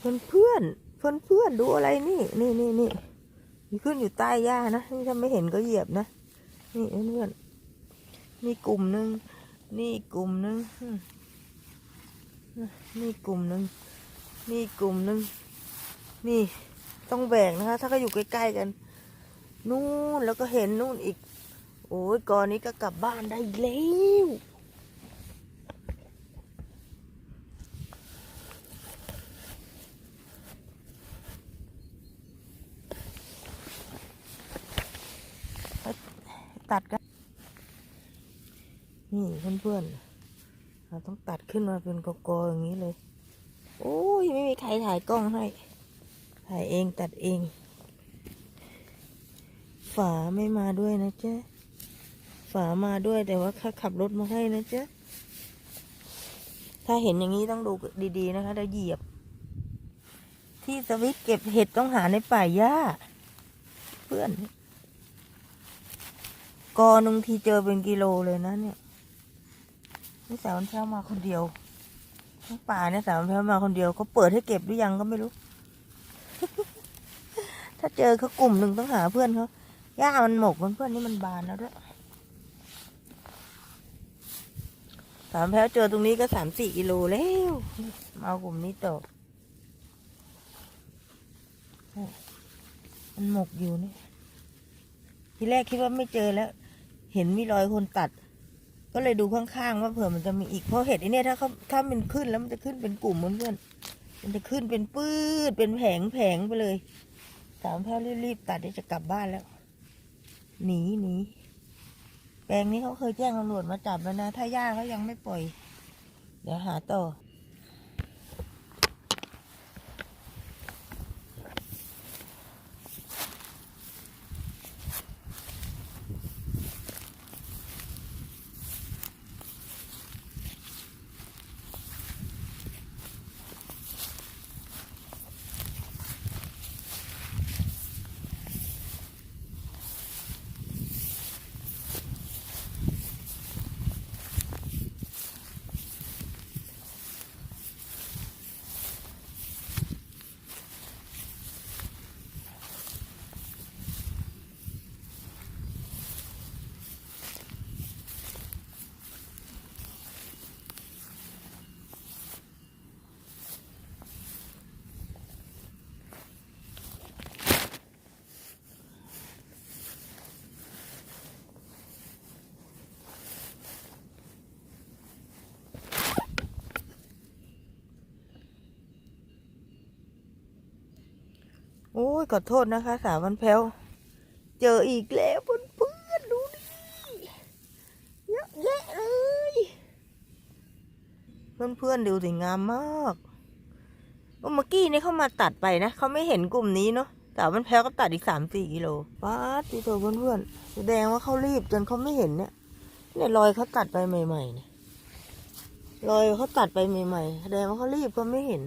เพื่อนเพื่อนเพื่อนเพื่อนดูอะไรนี่นี่นี่นี่มีขึ้นอยู่ใต้หญ้านะนี่ถ้าไม่เห็นก็เหยียบนะนี่เพื่อนนี่กลุ่มหนึ่งนี่กลุ่มหนึ่งนี่กลุ่มหนึ่งนี่กลุ่มหนึ่งนี่ต้องแบ่งนะคะ ถ้าก็อยู่ใกล้ๆกัน นู่นแล้วก็เห็นนู่นอีก โอ้ยก่อนนี้ก็กลับบ้านได้แล้ว ตัดกันนี่เพื่อนๆเราต้องตัดขึ้นมาเป็นกอๆอย่างนี้เลย โอ้ยไม่มีใครถ่ายกล้องให้ ถ่ายเองตัดเอง ฝาไม่มาด้วยนะเจ๊ฝามาด้วยแต่ว่าข้าขับรถมาให้นะเจ๊ถ้าเห็นอย่างนี้ต้องดูดีๆนะคะเดี๋ยวเหยียบ ที่สวิตเก็บเห็ดต้องหาในป่าหญ้า เพื่อน กอหนึ่งทีเจอเป็นกิโลเลยนะเนี่ยนี่สาวมันแพ้วมาคนเดียวทั้งป่าเนี่ยสาวมันแพ้วมาคนเดียวเขาเปิดให้เก็บหรือยังก็ไม่รู้ ถ้าเจอเขากลุ่มหนึ่งต้องหาเพื่อนเขาหญ้ามันหมกมันเพื่อนนี่มันบานแล้วด้วยสามแพ้วเจอตรงนี้ก็สามสี่กิโลแล้วมาเอากลุ่มนี้ต่อมันหมกอยู่นี่ทีแรกคิดว่าไม่เจอแล้ว เห็นมีรอยคนตัด ก็เลยดูข้างๆว่าเผื่อมันจะมีอีกเพราะเห็ดไอเนี่ยถ้าเขาถ้ามันขึ้นแล้วมันจะขึ้นเป็นกลุ่มเพื่อนๆมันจะขึ้นเป็นปื้ดเป็นแผงแผงไปเลยสามแพ้วรีบๆตัดเดี๋ยวจะกลับบ้านแล้วหนีหนีแปลงนี้เขาเคยแจ้งตำรวจมาจับแล้วนะ ถ้าย่าเขายังไม่ปล่อย เดี๋ยวหาต่อ อ้ยขอโทษนะคะ สาววันแพ้ว เจออีกแล้วเพื่อนๆดูดิเยอะแยะเลย เพื่อนๆดูสิงามมากเมื่อกี้นี่เขามาตัดไปนะเขาไม่เห็นกลุ่มนี้เนาะสาววันแพ้วก็ตัดอีกสามสี่กิโลป้าดที่ตัวเพื่อนๆแสดงว่าเขารีบจนเขาไม่เห็นเนี่ยเนี่ยรอยเขาตัดไปใหม่ๆเนี่ยรอยเขาตัดไปใหม่ๆแสดงว่าเขารีบเขาไม่เห็น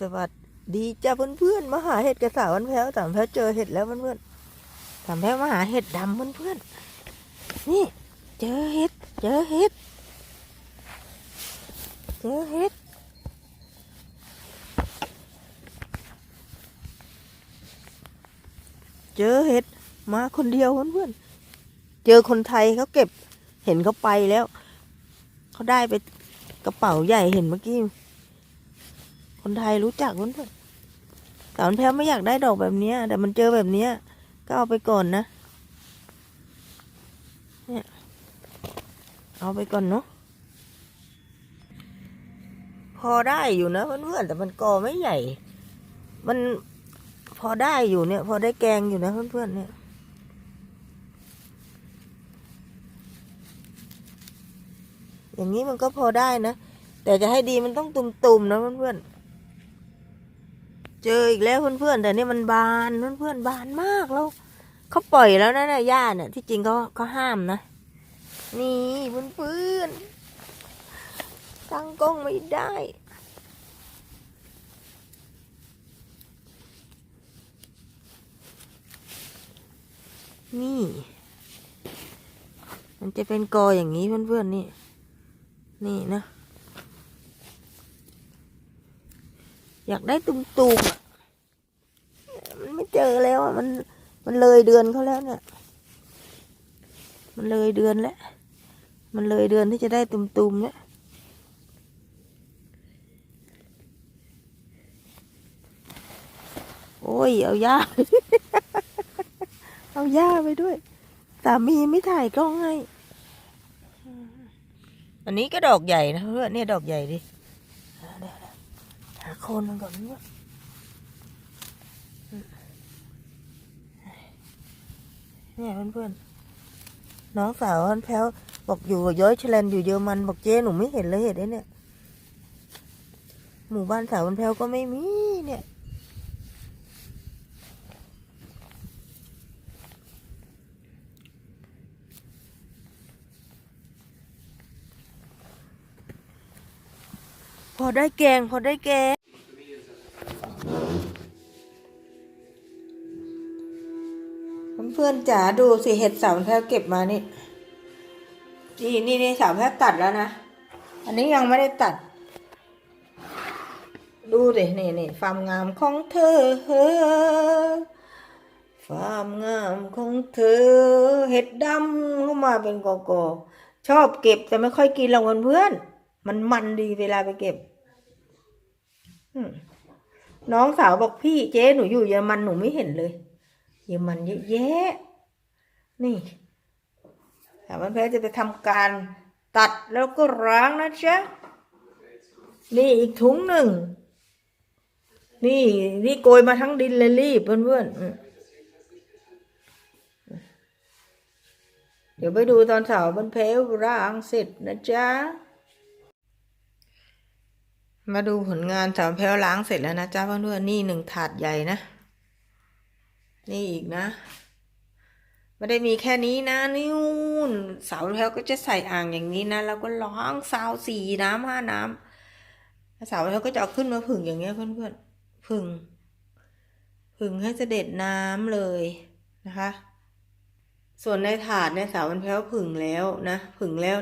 สวัสดีจ้าเพื่อนๆมาหาเห็ดกระสาวันแพ้วสามแพ้วเจอเห็ดแล้วเพื่อนๆสามแพ้วมาหาเห็ดดำเพื่อนๆนี่ เจอเห็ด เจอเห็ด เจอเห็ดเจอเห็ดมาคนเดียวเพื่อนๆเจอคนไทยเขาเก็บเห็นเขาไปแล้วเขาได้ไปกระเป๋าใหญ่เห็นเมื่อกี้ คนไทยรู้จักเพื่อนๆสาวแพ้วไม่อยากได้ดอกแบบนี้แต่มันเจอแบบนี้ก็เอาไปก่อนนะเนี่ยเอาไปก่อนเนาะพอได้อยู่นะเพื่อนๆแต่มันกอไม่ใหญ่ มันพอได้อยู่เนี่ย พอได้แกงอยู่นะเพื่อนๆเนี่ยอย่างนี้มันก็พอได้นะ แต่จะให้ดีมันต้องตุ่มๆนะเพื่อนๆ เจออีกแล้วเพื่อนๆแต่นี่มันบานเพื่อนๆบานมากแล้วเขาปล่อยแล้วนะเนี่ยย่าเนี่ยที่จริงเขาเขาห้ามนะ นี่เพื่อนๆตั้งกล้องไม่ได้นี่ มันจะเป็นกออย่างนี้เพื่อนๆนี่ นี่นะ อยากได้ตุ่มๆอะมันไม่เจอแล้วอะมันมันเลยเดือนเขาแล้วเนี่ย มันเลยเดือนแล้ว มันเลยเดือนที่จะได้ตุ่มๆแล้วโอ้ย เอาย่า เอาย่าไปด้วย สามีไม่ถ่ายกล้องให้ อันนี้ก็ดอกใหญ่นะเพื่อนเนี่ยดอกใหญ่ดิยวเดี๋ยวหาโคนมันก่อนเนี่ยเนี่ยเพื่อนๆ น้องสาวนแพ้วบอกอยู่ย้อยเชลนอยู่เยอรมันบอกเจ๊หนูไม่เห็นเลยเห็นไอ้เนี่ย หมู่บ้านสาวนแพ้วก็ไม่มีเนี่ยพอได้แกง พอได้แกง เพื่อนๆจ๋าดูสิเห็ดสาวแพ้วเก็บมานี่นี่นี่นี่สาวแพ้วตัดแล้วนะ อันนี้ยังไม่ได้ตัด ดูสินี่นี่ความงามของเธอความงามของเธอ เห็ดดำเข้ามาเป็นกอกอๆชอบเก็บแต่ไม่ค่อยกินหรอกเพื่อนมันมันดีเวลาไปเก็บน้องสาวบอกพี่เจ๊หนูอยู่เยอรมันหนูไม่เห็นเลย เยอรมันเยอะแยะ นี่สาวมันแพ้จะไปทำการตัดแล้วก็ล้างนะจ๊ะ นี่อีกถุงหนึ่ง นี่นี่โกยมาทั้งดินเลยรีบเพื่อนๆอืมเดี๋ยวไปดูตอนสาวมันแพ้ล้างเสร็จนะจ๊ะ มาดูผลงานสาวแพ้วล้างเสร็จแล้วนะจ๊ะเพื่อนๆนี่หนึ่งถาดใหญ่นะ นี่อีกนะไม่ได้มีแค่นี้นะนิ้วสาวแพ้วก็จะใส่อ่างอย่างนี้นะแล้วก็ล้างซาวสี่น้ำห้าน้ำแล้วสาวแพ้วก็จะเอาขึ้นมาผึ่งอย่างเงี้ยเพื่อนๆผึ่งผึ่งให้เสด็จน้ำเลยนะคะ ส่วนในถาดเนี่ยสาวแพ้วผึ่งแล้วนะผึ่งแล้ว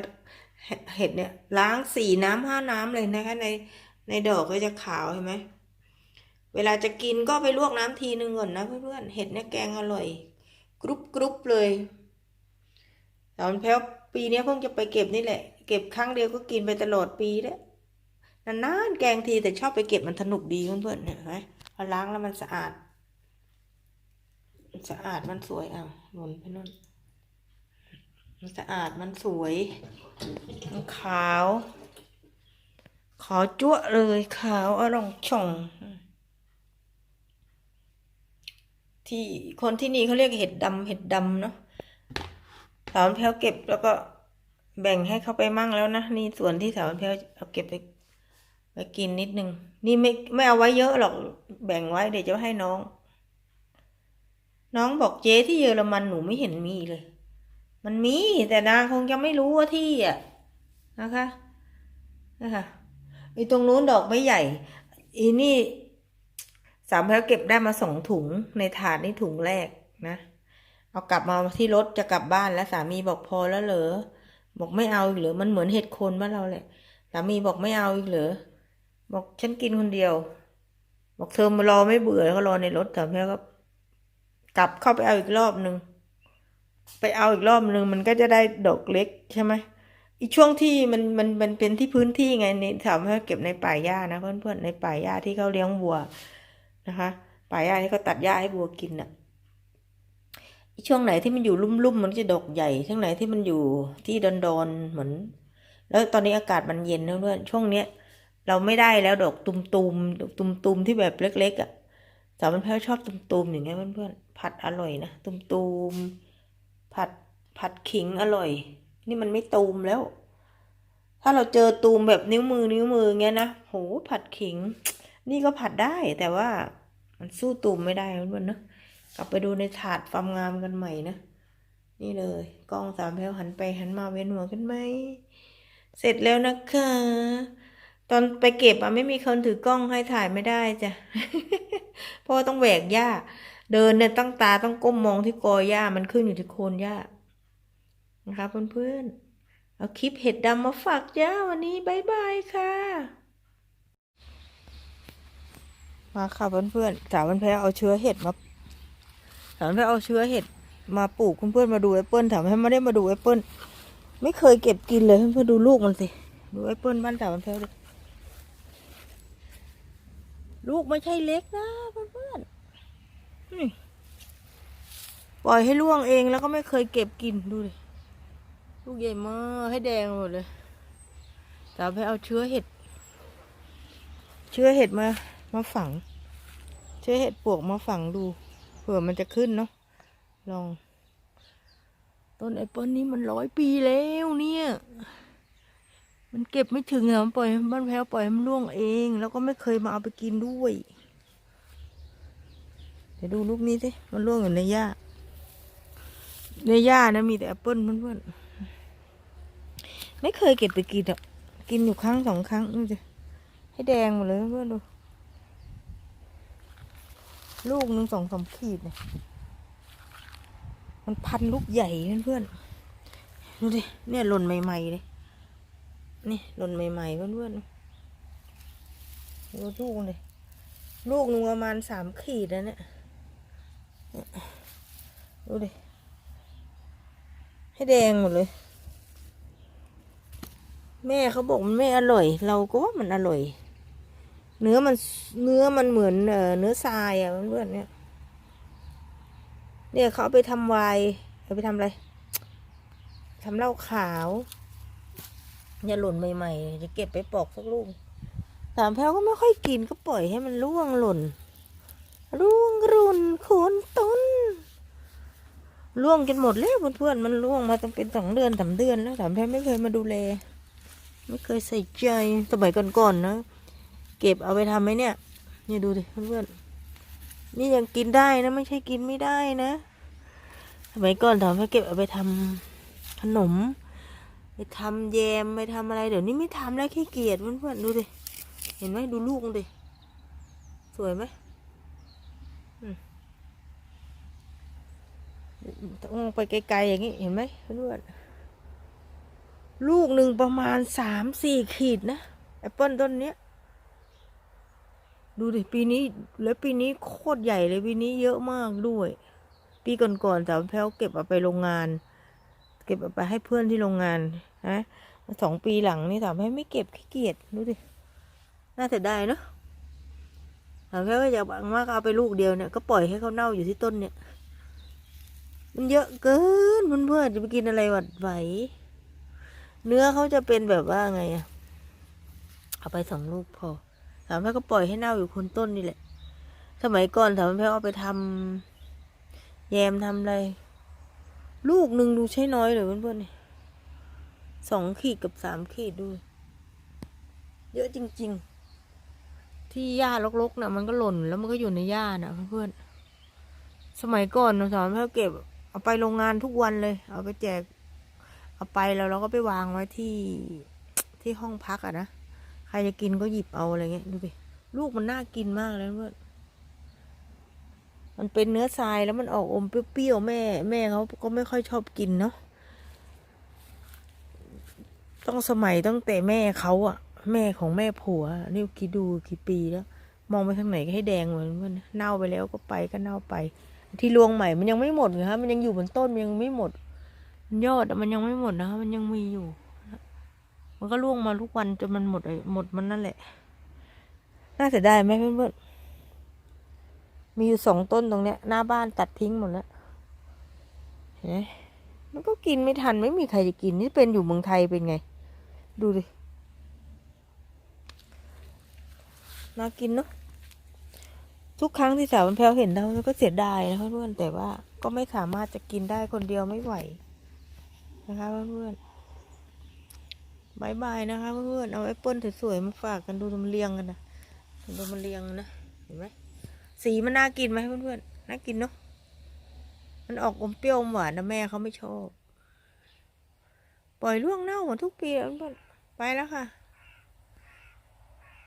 เห็ดเนี่ยล้างสี่น้ำห้าน้ำเลยนะคะในในดอกก็จะขาวเห็นไหม เวลาจะกินก็ไปลวกน้ำทีนึงก่อนนะเพื่อนๆ เห็ดเนี่ยแกงอร่อย กรุบกรุบเลยแต่มันแพ้วปีนี้เพิ่งจะไปเก็บนี่แหละ เก็บครั้งเดียวก็กินไปตลอดปีแล้วนานๆแกงทีแต่ชอบไปเก็บมันสนุกดีเพื่อนๆเห็นไหมพอล้างแล้วมันสะอาดสะอาดมันสวยอ้าวหล่นไปนู่นมันสะอาดมันสวยมันขาว ขาวจั่วเลยขาวอร่องช่อง ที่คนที่นี่เขาเรียกเห็ดดำเห็ดดำเนาะสาวแพลวเก็บแล้วก็แบ่งให้เขาไปมั่งแล้วนะนี่ส่วนที่สาวแพลวเอาเก็บไปไปกินนิดนึง นี่ไม่ไม่เอาไว้เยอะหรอกแบ่งไว้เดี๋ยวจะให้น้อง น้องบอกเจ๊ที่เยอรมันหนูไม่เห็นมีเลย มันมีแต่นางคงจะไม่รู้ว่าที่อะนะคะนะคะไอ้ตรงนู้นดอกไม่ใหญ่อีนี่ สามแพ้วเก็บได้มาสองถุงในถาดนี่ถุงแรกนะ เอากลับมาที่รถจะกลับบ้านแล้วสามีบอกพอแล้วเหรอบอกไม่เอาอีกเหรอมันเหมือนเห็ดโคนบ้านเราแหละสามีบอกไม่เอาอีกเหรอบอกฉันกินคนเดียว บอกเธอมารอไม่เบื่อแล้วก็รอในรถสามแพ้วก็ กลับเข้าไปเอาอีกรอบหนึ่งไปเอาอีกรอบหนึ่งมันก็จะได้ดอกเล็กใช่ไหมอีช่วงที่มันมันมันเป็นที่พื้นที่ไงในสามแพ้วเก็บในป่าหญ้านะเพื่อนๆในป่าหญ้าที่เขาเลี้ยงวัว นะคะป่าหญ้าที่เขาตัดหญ้าให้วัวกินน่ะช่วงไหนที่มันอยู่ลุ่มๆมันจะดอกใหญ่ ช่วงไหนที่มันอยู่ที่ดอนๆเหมือน แล้วตอนนี้อากาศมันเย็นนะเพื่อนช่วงเนี้ยเราไม่ได้แล้วดอกตุมๆตุมๆที่แบบเล็กๆอะสาวมันแพ้ชอบตุมๆอย่างเงี้ยเพื่อนๆผัดอร่อยนะตุมๆผัดผัดขิงอร่อย นี่มันไม่ตูมแล้ว ถ้าเราเจอตูมแบบนิ้วมือนิ้วมือเงี้ยนะโหผัดขิง นี่ก็ผัดได้แต่ว่า มันสู้ตูมไม่ได้เพื่อนๆเนะกลับไปดูในถาดความงามกันใหม่นะนี่เลยกล้องสามแถวหันไปหันมาเวียนหัวกันไหมเสร็จแล้วนะคะ ตอนไปเก็บอะไม่มีคนถือกล้องให้ถ่ายไม่ได้จ้ะเพราะต้องแหวกหญ้า เดินเนี่ยตั้งตาต้องก้มมองที่กอหญ้ามันขึ้นอยู่ที่โคนหญ้านะคะเพื่อนๆเอาคลิปเห็ดดำมาฝากจ้าวันนี้บายบายค่ะ มาค่ะเพื่อนๆสาวมันแพ้เอาเชื้อเห็ดมาถามให้เอาเชื้อเห็ดมาปลูกเพื่อนๆมาดูแอปเปิลถามให้ไม่ได้มาดูแอปเปิลไม่เคยเก็บกินเลยเพื่อนๆดูลูกมันสิดูแอปเปิลบ้านสาวมันแพ้ดิลูกไม่ใช่เล็กนะเพื่อนๆปล่อยให้ล่วงเองแล้วก็ไม่เคยเก็บกินดูดิลูกใหญ่มากให้แดงหมดเลยสาวให้เอาเชื้อเห็ด เชื้อเห็ดมา มาฝังเชื้อเห็ดปลวกมาฝังดู เผื่อมันจะขึ้นเนาะลอง ต้นแอปเปิลนี้มันร้อยปีแล้วเนี่ย มันเก็บไม่ถึงอะมันปล่อยบ้านแพ้วปล่อยมันร่วงเอง แล้วก็ไม่เคยมาเอาไปกินด้วย เดี๋ยวดูลูกนี้สิมันร่วงอยู่ในหญ้าในหญ้านะมีแต่แอปเปิลเพื่อนๆไม่เคยเก็บไปกินอะกินอยู่ครั้งสองครั้งนี่สิให้แดงหมดเลยเพื่อนดู ลูกหนึ่งสองสามขีดเนี่ยมันพันลูกใหญ่เพื่อนๆดูดิเนี่ยหล่นใหม่ๆเลยนี่หล่นใหม่ๆเพื่อนๆดูลูกเลยลูกหนึ่งประมาณสามขีดแล้วเนี่ยดูดิให้แดงหมดเลย แม่เขาบอกมันไม่อร่อย เราก็ว่ามันอร่อย เนื้อมันเนื้อมันเหมือนเออเนื้อทรายอะเพื่อนๆเนี่ย เนี่ยเขาเอาไปทำไวน์เอาไปทำอะไรทำเหล้าขาวอย่าหล่นใหม่ๆจะเก็บไปปอกสักลูกสามแพ้วก็ไม่ค่อยกินก็ปล่อยให้มันร่วงหล่น ร่วงหล่นโคนต้นร่วงกันหมดแล้วเพื่อนๆมันร่วงมาตั้งเป็นสองเดือนสามเดือนแล้วสามแพ้ไม่เคยมาดูแล ไม่เคยใส่ใจสมัยก่อนๆนะ เก็บเอาไปทำไหมเนี่ยเนี่ยดูดิเพื่อนๆนี่ยังกินได้นะ ไม่ใช่กินไม่ได้นะสมัยก่อนทำให้เก็บเอาไปทำขนม ไปทำแยมไปทำอะไร เดี๋ยวนี้ไม่ทำแล้วขี้เกียจเพื่อนๆดูดิเห็นไหมดูลูกมันดิสวยไหมมต้องไปไกลๆอย่างนี้เห็นไหมเพื่อนๆลูกหนึ่งประมาณสามสี่ขีดนะแอปเปิลต้นเนี้ย ดูดิปีนี้แล้วปีนี้โคตรใหญ่เลยปีนี้เยอะมากด้วย ปีก่อนๆสาวแพ้วเก็บเอาไปโรงงาน เก็บเอาไปให้เพื่อนที่โรงงานนะสองปีหลังนี่สาวแพ้วไม่เก็บขี้เกียจดูดิน่าเสียดายเนาะสาวแพ้วก็อยากบังมากเอาไปลูกเดียวเนี่ยก็ปล่อยให้เขาเน่าอยู่ที่ต้นเนี่ย มันเยอะเกินเพื่อนๆจะไปกินอะไรหวัดไหวเนื้อเขาจะเป็นแบบว่าไงอะเอาไปสองลูกพอ สามแพ้วก็ปล่อยให้เน่าอยู่คนต้นนี่แหละ สมัยก่อนสามแพ้วเอาไปทำแยมทำอะไร ลูกหนึ่งดูใช้น้อยเลยเพื่อนๆสองขีดกับสามขีดดู เยอะจริง ๆ ที่หญ้ารกๆนะมันก็หล่นแล้วมันก็อยู่ในหญ้านะเพื่อนๆสมัยก่อนสามแพ้วเก็บ เอาไปโรงงานทุกวันเลย เอาไปแจก เอาไปแล้วเราก็ไปวางไว้ที่ที่ห้องพักอะนะ ใครจะกินก็หยิบเอาอะไรเงี้ยดูดิลูกมันน่ากินมากเลยเพื่อนมันเป็นเนื้อทรายแล้วมันออกอมเปรี้ยวๆแม่ แม่เขาก็ไม่ค่อยชอบกินเนาะต้องสมัยตั้งแต่แม่เขาอะแม่ของแม่ผัวนี่คิดดูกี่ปีแล้ว มองไปทางไหนก็ให้แดงเหมือนมันเน่าไปแล้วก็ไปก็เน่าไป ที่รวงใหม่มันยังไม่หมดนะครับมันยังอยู่บนต้นมันยังไม่หมด ยอดมันยังไม่หมดนะครับมันยังมีอยู่ มันก็ร่วงมาทุกวันจนมันหมดไอ้หมดมันนั่นแหละ น่าเสียดายไหมเพื่อนๆมีอยู่สองต้นตรงเนี้ย หน้าบ้านตัดทิ้งหมดแล้วเห็นไหมมันก็กินไม่ทันไม่มีใครจะกินนี่เป็นอยู่เมืองไทยเป็นไง ดูดิน่ากินเนาะทุกครั้งที่สาวมันแพลวเห็นเราก็เสียดายนะเพื่อนๆแต่ว่าก็ไม่สามารถจะกินได้คนเดียวไม่ไหวนะคะเพื่อนๆ บายบายนะคะเพื่อนๆเอาแอปเปิ้ลสวยๆมาฝากกันดูมันเรียงกันนะดูมันเรียงนะเห็นไหมสีมันน่ากินไหมเพื่อนๆน่ากินเนาะมันออกอมเปรี้ยวอมหวานนะแม่เขาไม่ชอบ ปล่อยล่วงเน่าหมดทุกปีแล้วเพื่อนๆไปแล้วค่ะ